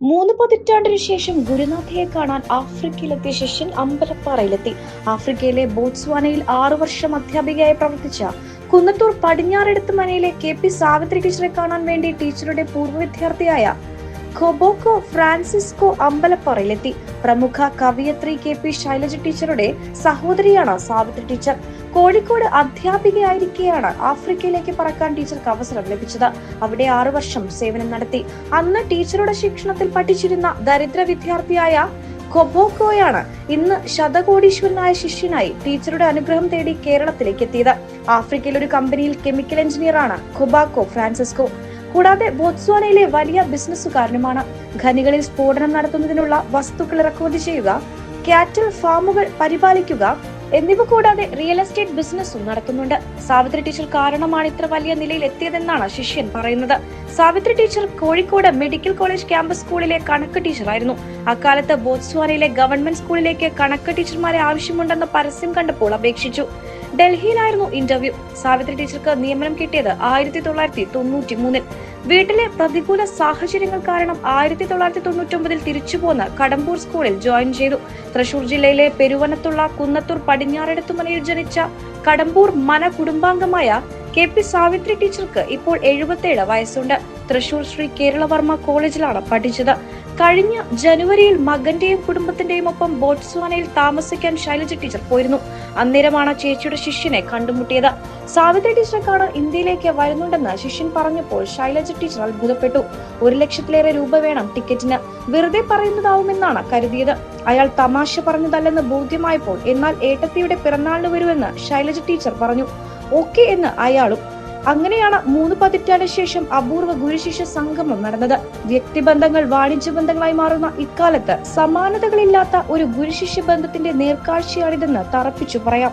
മൂന്ന് പതിറ്റാണ്ടിനു ശേഷം ഗുരുനാഥയെ കാണാൻ ആഫ്രിക്കയിലെത്തിയ ശിഷ്യൻ അമ്പലപ്പാറയിലെത്തി. ആഫ്രിക്കയിലെ ബോട്സ്വാനയിൽ ആറു വർഷം അധ്യാപികയായി പ്രവർത്തിച്ച കുന്നത്തൂർ പടിഞ്ഞാറെടുത്ത് മനയിലെ കെ പി സാവിത്രി ടീച്ചറെ കാണാൻ വേണ്ടി ടീച്ചറുടെ പൂർവ വിദ്യാർത്ഥിയായ ഖൊബോക്കോ ഫ്രാൻസിസ്കോ അമ്പലപ്പാറയിലെത്തി. പ്രമുഖ കവിയത്രി കെ പി ശൈലജ ടീച്ചറുടെ സഹോദരിയാണ് സാവിത്രി ടീച്ചർ. കോഴിക്കോട് അധ്യാപികയായിരിക്കെയാണ് ആഫ്രിക്കയിലേക്ക് പറക്കാൻ ടീച്ചർക്ക് അവസരം ലഭിച്ചത്. അവിടെ ആറു വർഷം സേവനം നടത്തി. അന്ന് ടീച്ചറുടെ ശിക്ഷണത്തിൽ പഠിച്ചിരുന്ന ദരിദ്ര വിദ്യാർത്ഥിയായ കൊബോക്കോയാണ് ഇന്ന് ശതകോടീശ്വരനായ ശിഷ്യനായി ടീച്ചറുടെ അനുഗ്രഹം തേടി കേരളത്തിലേക്ക് എത്തിയത് ആഫ്രിക്കയിൽ ഒരു കമ്പനിയിൽ കെമിക്കൽ എഞ്ചിനീയറാണ് കൊബാക്കോ ഫ്രാൻസിസ്കോ. കൂടാതെ ബോത്സ്വാനയിലെ വലിയ ബിസിനസ്സുകാരനുമാണ്. ഖനികളിൽ സ്ഫോടനം നടത്തുന്നതിനുള്ള വസ്തുക്കൾ ഇറക്കുമതി ചെയ്യുക ക്യാറ്റൽ ഫാമുകൾ പരിപാലിക്കുക എന്നിവ കൂടാതെ റിയൽ എസ്റ്റേറ്റ് ബിസിനസ്സും നടത്തുന്നുണ്ട്. സാവിത്രി ടീച്ചർ കാരണമാണ് ഇത്ര വലിയ നിലയിൽ എത്തിയതെന്നാണ് ശിഷ്യൻ പറയുന്നത്. Savithri teacher Kozhikode medical college campus സ്കൂളിലെ കണക്ക് ടീച്ചറായിരുന്നു. അക്കാലത്ത് ബോത്സ്വാനയിലെ ഗവൺമെന്റ് സ്കൂളിലേക്ക് കണക്ക് ടീച്ചർമാരെ ആവശ്യമുണ്ടെന്ന പരസ്യം കണ്ടപ്പോൾ അപേക്ഷിച്ചു. ഡൽഹിയിലായിരുന്നു ഇന്റർവ്യൂ. സാവിത്രി ടീച്ചർക്ക് നിയമനം കിട്ടിയത് ആയിരത്തി തൊള്ളായിരത്തി തൊണ്ണൂറ്റി മൂന്നിൽ വീട്ടിലെ പ്രതികൂല സാഹചര്യങ്ങൾ കാരണം ആയിരത്തി തൊള്ളായിരത്തി തൊണ്ണൂറ്റി ഒമ്പതിൽ തിരിച്ചുപോന്ന് കടമ്പൂർ സ്കൂളിൽ ജോയിൻ ചെയ്തു. തൃശൂർ ജില്ലയിലെ പെരുവനത്തുള്ള കുന്നത്തൂർ പടിഞ്ഞാറെടുത്തുമലയിൽ ജനിച്ച കടമ്പൂർ മന കുടുംബാംഗമായ കെ പി സാവിത്രി ടീച്ചർക്ക് ഇപ്പോൾ എഴുപത്തേഴ് വയസ്സുണ്ട്. തൃശൂർ ശ്രീ കേരളവർമ്മ കോളേജിലാണ് പഠിച്ചത്. കഴിഞ്ഞ ജനുവരിയിൽ മകന്റെയും കുടുംബത്തിന്റെയും ഒപ്പം ബോട്സ്വാനയിൽ താമസിക്കാൻ ശൈലജ ടീച്ചർ പോയിരുന്നു. അന്നേരമാണ് ചേച്ചിയുടെ ശിഷ്യനെ കണ്ടുമുട്ടിയത്. സാവിത്രി ടീച്ചർക്കാണ് ഇന്ത്യയിലേക്ക് വരുന്നുണ്ടെന്ന് ശിഷ്യൻ പറഞ്ഞപ്പോൾ ശൈലജ ടീച്ചർ അത്ഭുതപ്പെട്ടു. ഒരു ലക്ഷത്തിലേറെ രൂപ വേണം ടിക്കറ്റിന്. വെറുതെ പറയുന്നതാവുമെന്നാണ് കരുതിയത്. അയാൾ തമാശ പറഞ്ഞതല്ലെന്ന് ബോധ്യമായപ്പോൾ എന്നാൽ ഏട്ടത്തിയുടെ പിറന്നാളിന് വരുമെന്ന് ശൈലജ ടീച്ചർ പറഞ്ഞു. ഓക്കെ എന്ന് അയാളും അങ്ങനെയാണ് മൂന്ന് പതിറ്റാണ്ട് ശേഷം അപൂർവ ഗുരുശിഷ്യ സംഗമം നടന്നത്. വ്യക്തിബന്ധങ്ങൾ വാണിജ്യ ബന്ധങ്ങളായി മാറുന്ന ഇക്കാലത്ത് സമാനതകളില്ലാത്ത ഒരു ഗുരുശിഷ്യ ബന്ധത്തിന്റെ നേർക്കാഴ്ചയാണിതെന്ന് തറപ്പിച്ചു പറയാം.